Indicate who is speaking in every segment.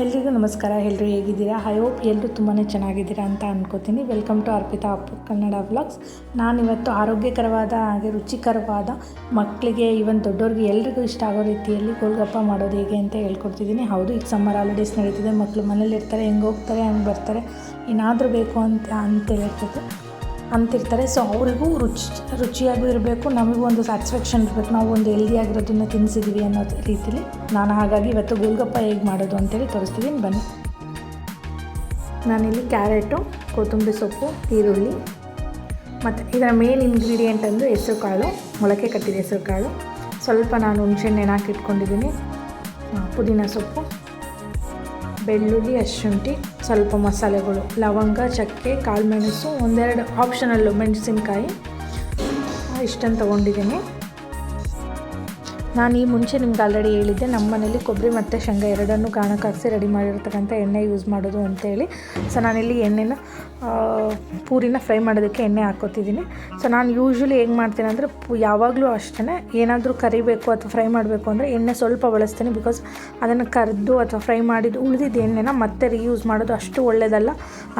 Speaker 1: ಎಲ್ರಿಗೂ ನಮಸ್ಕಾರ ಎಲ್ಲರೂ ಹೇಗಿದ್ದೀರಾ? ಐ ಹೋಪ್ ಎಲ್ಲರೂ ತುಂಬಾ ಚೆನ್ನಾಗಿದ್ದೀರಾ ಅಂತ ಅನ್ಕೋತೀನಿ. Welcome to Arpita Appu Kannada vlogs ನಾನಿವತ್ತು ಆರೋಗ್ಯಕರವಾದ ಹಾಗೆ ರುಚಿಕರವಾದ ಮಕ್ಕಳಿಗೆ ಇವನ್ ದೊಡ್ಡವ್ರಿಗೆ ಎಲ್ರಿಗೂ ಇಷ್ಟ ಆಗೋ ರೀತಿಯಲ್ಲಿ ಗೋಲ್ಗಪ್ಪ ಮಾಡೋದು ಹೇಗೆ ಅಂತ ಹೇಳ್ಕೊಡ್ತಿದ್ದೀನಿ. ಹೌದು, ಈಗ ಸಮ್ಮರ್ ಹಾಲಿಡೇಸ್ ನಡೀತಿದೆ ಮಕ್ಕಳು ಮನೇಲಿರ್ತಾರೆ, ಹೆಂಗೆ ಹೋಗ್ತಾರೆ, ಹಂಗೆ ಬರ್ತಾರೆ, ಏನಾದರೂ ಬೇಕು ಅಂತ ಅಂತ ಹೇಳ್ತಿದ್ದೆ. ಅಂತಿರ್ತಾರೆ. ಸೊ ಅವರಿಗೂ ರುಚಿ, ರುಚಿಯಾಗೂ ಇರಬೇಕು, ನಮಗೂ ಒಂದು ಸ್ಯಾಟಿಸ್ಫ್ಯಾಕ್ಷನ್ ಇರಬೇಕು. ನಾವು ಒಂದು ಹೆಲ್ದಿಯಾಗಿರೋದನ್ನ ತಿನ್ನಿಸಿದ್ವಿ ಅನ್ನೋ ರೀತಿಲಿ ನಾನು ಹಾಗಾಗಿ ಇವತ್ತು ಗೋಲ್ಗಪ್ಪ ಹೇಗೆ ಮಾಡೋದು ಅಂತೇಳಿ ತೋರಿಸ್ತಿದ್ದೀನಿ ಬನ್ನಿ. ನಾನಿಲ್ಲಿ ಕ್ಯಾರೆಟು, ಕೊತ್ತಂಬರಿ ಸೊಪ್ಪು, ಈರುಳ್ಳಿ ಮತ್ತು ಇದರ ಮೇನ್ ಇಂಗ್ರೀಡಿಯೆಂಟ್ ಅಂದರೆ ಹೆಸರು ಕಾಳು ಮೊಳಕೆ ಕಟ್ಟಿದ ಹೆಸರು ಕಾಳು ಸ್ವಲ್ಪ ನಾನು ಹುಣಸೆಹಣ್ಣು ಹಾಕಿ ಇಟ್ಕೊಂಡಿದ್ದೀನಿ ಪುದೀನ ಸೊಪ್ಪು. ಬೆಳ್ಳುಳ್ಳಿ ಹಸಿಶುಂಠಿ ಸ್ವಲ್ಪ ಮಸಾಲೆಗಳು ಲವಂಗ ಚಕ್ಕೆ ಕಾಳುಮೆಣಸು ಒಂದೆರಡು ಆಪ್ಷನಲ್ಲು ಮೆಣಸಿನ್ಕಾಯಿ ಇಷ್ಟನ್ನು ತೊಗೊಂಡಿದ್ದೀನಿ ನಾನು ಈ ಮುಂಚೆ ನಿಮ್ಗೆ ಆಲ್ರೆಡಿ ಹೇಳಿದ್ದೆ ನಮ್ಮ ಮನೇಲಿ ಕೊಬ್ಬರಿ ಮತ್ತು ಶೇಂಗಾ ಎರಡನ್ನು ಗಾಣಕ್ಕೆ ಹಾಕಿಸಿ ರೆಡಿ ಮಾಡಿರ್ತಕ್ಕಂಥ ಎಣ್ಣೆ ಯೂಸ್ ಮಾಡೋದು ಅಂತೇಳಿ. ಸೊ ನಾನಿಲ್ಲಿ ಎಣ್ಣೆನ ಪೂರಿನ ಫ್ರೈ ಮಾಡೋದಕ್ಕೆ ಎಣ್ಣೆ ಹಾಕೋತಿದ್ದೀನಿ ಸೊ ನಾನು ಯೂಶ್ವಲಿ ಹೆಂಗೆ ಮಾಡ್ತೀನಿ ಅಂದರೆ ಯಾವಾಗಲೂ ಅಷ್ಟೇ ಏನಾದರೂ ಕರಿಬೇಕು ಅಥವಾ ಫ್ರೈ ಮಾಡಬೇಕು ಅಂದರೆ ಎಣ್ಣೆ ಸ್ವಲ್ಪ ಬಳಸ್ತೀನಿ ಬಿಕಾಸ್ ಅದನ್ನು ಕರೆದು ಅಥವಾ ಫ್ರೈ ಮಾಡಿದ್ದು ಉಳಿದಿದ್ದ ಎಣ್ಣೆನ ಮತ್ತೆ ರೀಯೂಸ್ ಮಾಡೋದು ಅಷ್ಟು ಒಳ್ಳೆಯದಲ್ಲ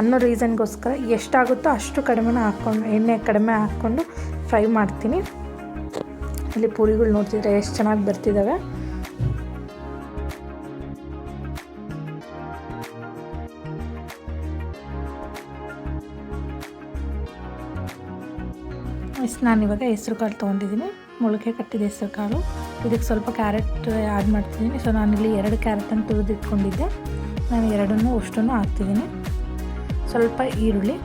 Speaker 1: ಅನ್ನೋ ರೀಸನ್ಗೋಸ್ಕರ ಎಷ್ಟಾಗುತ್ತೋ ಅಷ್ಟು ಕಡಿಮೆನ ಹಾಕ್ಕೊಂಡು, ಎಣ್ಣೆ ಕಡಿಮೆ ಹಾಕ್ಕೊಂಡು ಫ್ರೈ ಮಾಡ್ತೀನಿ. ಇಲ್ಲಿ ಪೂರಿಗಳು ನೋಡ್ತಿದ್ರೆ ಎಷ್ಟು ಚೆನ್ನಾಗಿ ಬರ್ತಿದ್ದಾವೆ ನಾನು ಇವಾಗ ಹೆಸ್ರು ಕಾಳು ತೊಗೊಂಡಿದ್ದೀನಿ. ಮೊಳಕೆ ಕಟ್ಟಿದ ಹೆಸ್ರು ಕಾಳು. ಇದಕ್ಕೆ ಸ್ವಲ್ಪ ಕ್ಯಾರೆಟ್ ಆ್ಯಡ್ ಮಾಡ್ತಿದ್ದೀನಿ. ಸೊ ಇಲ್ಲಿ ಎರಡು ಕ್ಯಾರೆಟನ್ನು ತುರಿದಿಟ್ಕೊಂಡಿದ್ದೆ. ನಾನು ಎರಡನ್ನೂ ಅಷ್ಟನ್ನು ಹಾಕ್ತಿದ್ದೀನಿ. ಸ್ವಲ್ಪ ಈರುಳ್ಳಿ.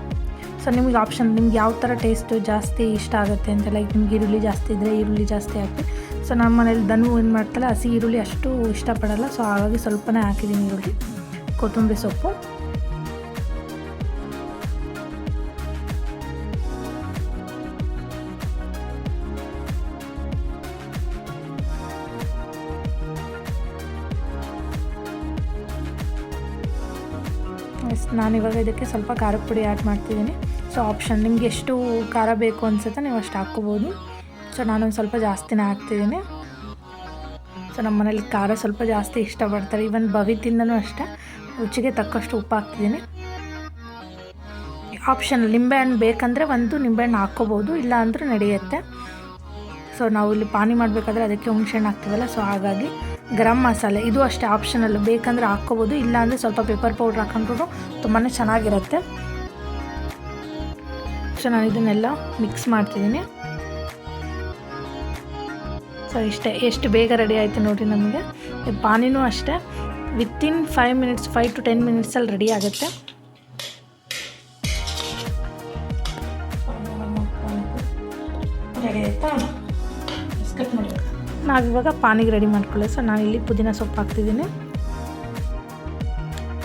Speaker 1: ಸೊ ನಿಮ್ಗೆ ಆಪ್ಷನ್ ನಿಮ್ಗೆ ಯಾವ ಥರ ಟೇಸ್ಟು ಜಾಸ್ತಿ ಇಷ್ಟ ಆಗುತ್ತೆ ಅಂತ ಲೈಕ್ ನಿಮ್ಗೆ ಈರುಳ್ಳಿ ಜಾಸ್ತಿ ಇದ್ದರೆ ಈರುಳ್ಳಿ ಜಾಸ್ತಿ ಹಾಕಿ ಸೊ ನಮ್ಮ ಮನೇಲಿ ದನು ಏನು ಮಾಡ್ತಲ್ಲ, ಹಸಿ ಈರುಳ್ಳಿ ಅಷ್ಟು ಇಷ್ಟಪಡಲ್ಲ. ಸೊ ಹಾಗಾಗಿ ಸ್ವಲ್ಪನೇ ಹಾಕಿದ್ದೀನಿ ಈರುಳ್ಳಿ. ಕೊತ್ತಂಬರಿ ಸೊಪ್ಪು. ನಾನು ನಾನಿವಾಗ ಇದಕ್ಕೆ ಸ್ವಲ್ಪ ಖಾರದ ಪುಡಿ ಆ್ಯಡ್ ಮಾಡ್ತಿದ್ದೀನಿ. ಸೊ ಆಪ್ಷನ್ ನಿಮ್ಗೆ ಎಷ್ಟು ಖಾರ ಬೇಕು ಅನ್ಸುತ್ತೆ ನೀವು ಅಷ್ಟು ಹಾಕ್ಕೋಬೋದು. ಸೊ ನಾನೊಂದು ಸ್ವಲ್ಪ ಜಾಸ್ತಿನೇ ಹಾಕ್ತಿದ್ದೀನಿ. ಸೊ ನಮ್ಮ ಮನೇಲಿ ಖಾರ ಸ್ವಲ್ಪ ಜಾಸ್ತಿ ಇಷ್ಟಪಡ್ತಾರೆ. ಈವನ್ ಭವಿತಿಂದನೂ ಅಷ್ಟೇ. ರುಚಿಗೆ ತಕ್ಕಷ್ಟು ಉಪ್ಪು ಹಾಕ್ತಿದ್ದೀನಿ. ಆಪ್ಷನ್ ನಿಂಬೆಹಣ್ಣು ಬೇಕಂದರೆ ಒಂದು ನಿಂಬೆಹಣ್ಣು ಹಾಕ್ಕೋಬೋದು, ಇಲ್ಲ ಅಂದರೂ ನಡೆಯುತ್ತೆ. ಸೊ ನಾವು ಇಲ್ಲಿ ಪಾನಿ ಮಾಡಬೇಕಾದ್ರೆ ಅದಕ್ಕೆ ಹುಣಸೆಹಣ್ಣು ಹಾಕ್ತೀವಲ್ಲ ಸೊ ಹಾಗಾಗಿ ಗರಂ ಮಸಾಲೆ. ಇದು ಅಷ್ಟೇ ಆಪ್ಷನಲ್ ಬೇಕಂದರೆ ಹಾಕ್ಕೋಬೋದು, ಇಲ್ಲ ಅಂದರೆ ಸ್ವಲ್ಪ ಪೇಪರ್ ಪೌಡ್ರ್ ಹಾಕೊಂಡ್ರು ತುಂಬಾ ಚೆನ್ನಾಗಿರುತ್ತೆ. ಸೊ ನಾನು ಇದನ್ನೆಲ್ಲ ಮಿಕ್ಸ್ ಮಾಡ್ತಿದ್ದೀನಿ. ಸೊ ಇಷ್ಟೇ ಎಷ್ಟು ಬೇಗ ರೆಡಿ ಆಯಿತು ನೋಡಿ ನಮಗೆ. ಪಾನಿನೂ ಅಷ್ಟೇ. Within five minutes five to ten ಮಿನಿಟ್ಸಲ್ಲಿ ready ಆಗುತ್ತೆ. ರೆಡಿ ಆಯಿತಾ? ಮಾಡಿ ನಾವಿವಾಗ ಪಾನಿಗೆ ರೆಡಿ ಮಾಡ್ಕೊಳ್ಳಿ ಸೊ ಇಲ್ಲಿ ಪುದೀನ ಸೊಪ್ಪು ಹಾಕ್ತಿದ್ದೀನಿ.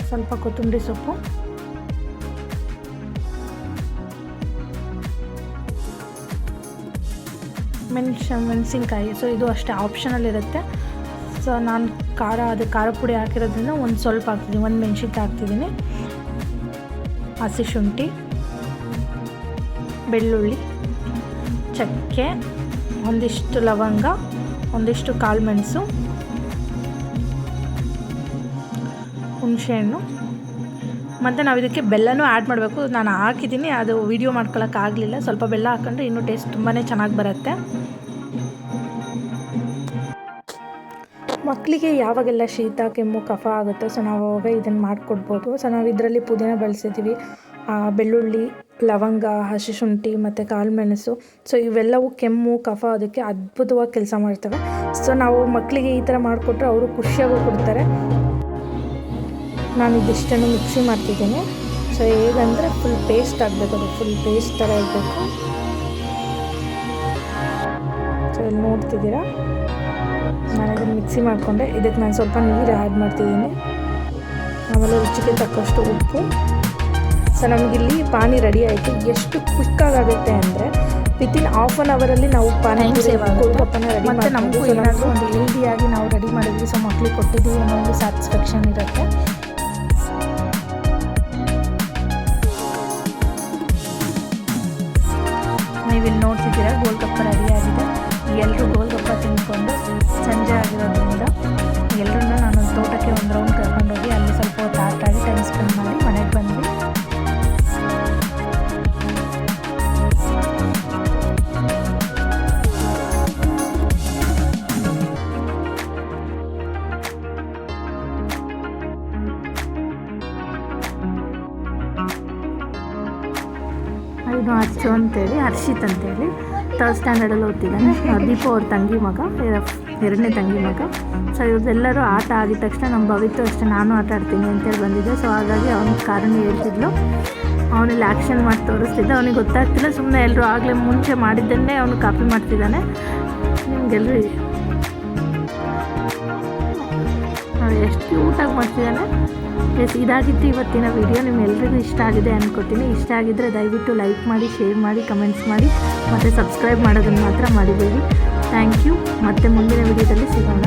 Speaker 1: ಸ್ವಲ್ಪ ಕೊತ್ತಂಬರಿ ಸೊಪ್ಪು. ಮೆಣಸ ಮೆಣಸಿನ್ಕಾಯಿ. ಸೊ ಇದು ಅಷ್ಟೇ ಆಪ್ಷನಲ್ ಇರುತ್ತೆ. ಸೊ ನಾನು ಖಾರ, ಅದು ಖಾರ ಪುಡಿ ಹಾಕಿರೋದ್ರಿಂದ ಒಂದು ಸ್ವಲ್ಪ ಹಾಕ್ತಿದ್ದೀನಿ ಒಂದು ಮೆಣಸಿನ್ಕಾಯಿ ಹಾಕ್ತಿದ್ದೀನಿ ಹಸಿ ಶುಂಠಿ, ಬೆಳ್ಳುಳ್ಳಿ, ಚಕ್ಕೆ, ಒಂದಿಷ್ಟು ಲವಂಗ, ಒಂದಿಷ್ಟು ಕಾಳು ಮೆಣಸು ಹುಣಸೆಹಣ್ಣು ಮತ್ತು ನಾವು ಇದಕ್ಕೆ ಬೆಲ್ಲನೂ ಆ್ಯಡ್ ಮಾಡಬೇಕು. ನಾನು ಹಾಕಿದ್ದೀನಿ ಅದು ವೀಡಿಯೋ ಮಾಡ್ಕೊಳ್ಳೋಕ್ಕಾಗಲಿಲ್ಲ ಸ್ವಲ್ಪ ಬೆಲ್ಲ ಹಾಕೊಂಡ್ರೆ ಇನ್ನೂ ಟೇಸ್ಟ್ ತುಂಬಾ ಚೆನ್ನಾಗಿ ಬರುತ್ತೆ. ಮಕ್ಕಳಿಗೆ ಯಾವಾಗೆಲ್ಲ ಶೀತ, ಕೆಮ್ಮು, ಕಫ ಆಗುತ್ತೋ ಸೊ ನಾವು ಅವಾಗ ಇದನ್ನು ಮಾಡಿಕೊಡ್ಬೋದು. ಸೊ ನಾವು ಇದರಲ್ಲಿ ಪುದೀನ ಬಳಸಿದ್ದೀವಿ ಬೆಳ್ಳುಳ್ಳಿ, ಲವಂಗ, ಹಸಿ ಶುಂಠಿ ಮತ್ತು ಕಾಳುಮೆಣಸು ಸೊ ಇವೆಲ್ಲವೂ ಕೆಮ್ಮು, ಕಫ ಅದಕ್ಕೆ ಅದ್ಭುತವಾಗಿ ಕೆಲಸ ಮಾಡ್ತವೆ. ಸೊ ನಾವು ಮಕ್ಕಳಿಗೆ ಈ ಥರ ಮಾಡಿಕೊಟ್ರೆ ಅವರು ಖುಷಿಯಾಗೂ ಕೊಡ್ತಾರೆ. ನಾನು ಇದಿಷ್ಟನ್ನು ಮಿಕ್ಸಿ ಮಾಡ್ತಿದ್ದೀನಿ. ಸೊ ಹೇಗಂದರೆ ಫುಲ್ ಪೇಸ್ಟ್ ಆಗಬೇಕು ಅದು ಫುಲ್ ಪೇಸ್ಟ್ ಥರ ಇರಬೇಕು. ಸೊ ಇಲ್ಲಿ ನೋಡ್ತಿದ್ದೀರಾ? ನಾನು ಇದನ್ನು ಮಿಕ್ಸಿ ಮಾಡಿಕೊಂಡೆ. ಇದಕ್ಕೆ ನಾನು ಸ್ವಲ್ಪ ನೀರು ಆ್ಯಡ್ ಮಾಡ್ತಿದ್ದೀನಿ. ಆಮೇಲೆ ರುಚಿಗೆ ತಕ್ಕಷ್ಟು ಉಪ್ಪು. ಸೊ ನಮಗಿಲ್ಲಿ ಪಾನಿ ರೆಡಿ ಆಯಿತು. ಎಷ್ಟು ಕ್ವಿಕ್ಕಾಗುತ್ತೆ ಅಂದರೆ ಇನ್ ಹಾಫ್ ಆನ್ ಅವರಲ್ಲಿ ನಾವು ಪಾನಿ ಸೇವ್ ಗೋಲ್ಗಪ್ಪನ ರೆಡಿ ಮತ್ತು ನಮಗೂ ಏನಾದರೂ ಒಂದು ಹೆಲ್ದಿಯಾಗಿ ನಾವು ರೆಡಿ ಮಾಡಿದ್ವಿ. ಸೊ ಮಕ್ಳಿಗೆ ಕೊಟ್ಟಿದ್ದೀವಿ ಅನ್ನೋ ಒಂದು ಸ್ಯಾಟಿಸ್ಫ್ಯಾಕ್ಷನ್ ಇರುತ್ತೆ. ಇಲ್ಲಿ ನೋಡ್ತಿದ್ದೀರಾ ಗೋಲ್ಗಪ್ಪ ರೆಡಿ ಆಗಿದೆ. ಎಲ್ಲರೂ ಗೋಲ್ಗಪ್ಪ ತಿನ್ಕೊಂಡು ಸಂಜೆ ಆಗಿರೋದ್ರಿಂದ ಎಲ್ಲರನ್ನ ನಾನು ತೋಟಕ್ಕೆ ಒಂದು ರೌಂಡ್ ಕರ್ಕೊಂಡೋಗಿ ಅಲ್ಲಿ ಸ್ವಲ್ಪ ಹೊತ್ತು ಆಟಾಡಿ ಟೈಮ್ ಸ್ಪೆಂಡ್ ಮಾಡಿ ಮನೆಗೆ ಬಂದು ಇವನು ಅಚ್ಚು ಅಂತೇಳಿ ಹರ್ಷಿತ್ ಅಂತೇಳಿ. ತರ್ಡ್ ಸ್ಟ್ಯಾಂಡರ್ಡಲ್ಲಿ ಓದ್ತಿದ್ದಾನೆ. ದೀಪ ಅವ್ರ ತಂಗಿ ಮಗ ಎರಡನೇ ತಂಗಿ ಮಗ. ಸೊ ಇವ್ರದ್ದೆಲ್ಲರೂ ಆಟ ಆಗಿದ ತಕ್ಷಣ ನಮ್ಮ ಭವಿತು ಅಷ್ಟೇ, ನಾನು ಆಟ ಆಡ್ತೀನಿ ಅಂತೇಳಿ ಬಂದಿದ್ದೆ. ಸೊ ಹಾಗಾಗಿ ಅವ್ನಿಗೆ ಕಾರಣ ಹೇಳ್ತಿದ್ಲು. ಅವನಲ್ಲಿ ಆ್ಯಕ್ಷನ್ ಮಾಡಿ ತೋರಿಸ್ತಿದ್ದ. ಅವನಿಗೆ ಗೊತ್ತಾಗ್ತಿಲ್ಲ ಸುಮ್ಮನೆ ಎಲ್ಲರೂ ಆಗಲೇ ಮುಂಚೆ ಮಾಡಿದ್ದನ್ನೇ ಅವನು ಕಾಪಿ ಮಾಡ್ತಿದ್ದಾನೆ. ನಿಮಗೆಲ್ಲರೂ ಎಷ್ಟು ಕ್ಯೂಟಾಗಿ ಮಾಡ್ತಿದ್ದಾನೆ. ಎಸ್ ಇದಾಗಿತ್ತು ಇವತ್ತಿನ ವಿಡಿಯೋ ನಿಮ್ಮೆಲ್ಲರಿಗೂ ಇಷ್ಟ ಆಗಿದೆ ಅಂದ್ಕೋತೀನಿ ಇಷ್ಟ ಆಗಿದ್ದರೆ ದಯವಿಟ್ಟು ಲೈಕ್ ಮಾಡಿ ಶೇರ್ ಮಾಡಿ ಕಮೆಂಟ್ಸ್ ಮಾಡಿ, ಮತ್ತು ಸಬ್ಸ್ಕ್ರೈಬ್ ಮಾಡೋದನ್ನು ಮಾತ್ರ ಮಾಡಿಬೇಡಿ ಥ್ಯಾಂಕ್ ಯು ಮತ್ತೆ ಮುಂದಿನ ವಿಡಿಯೋದಲ್ಲಿ ಸಿಗೋಣ.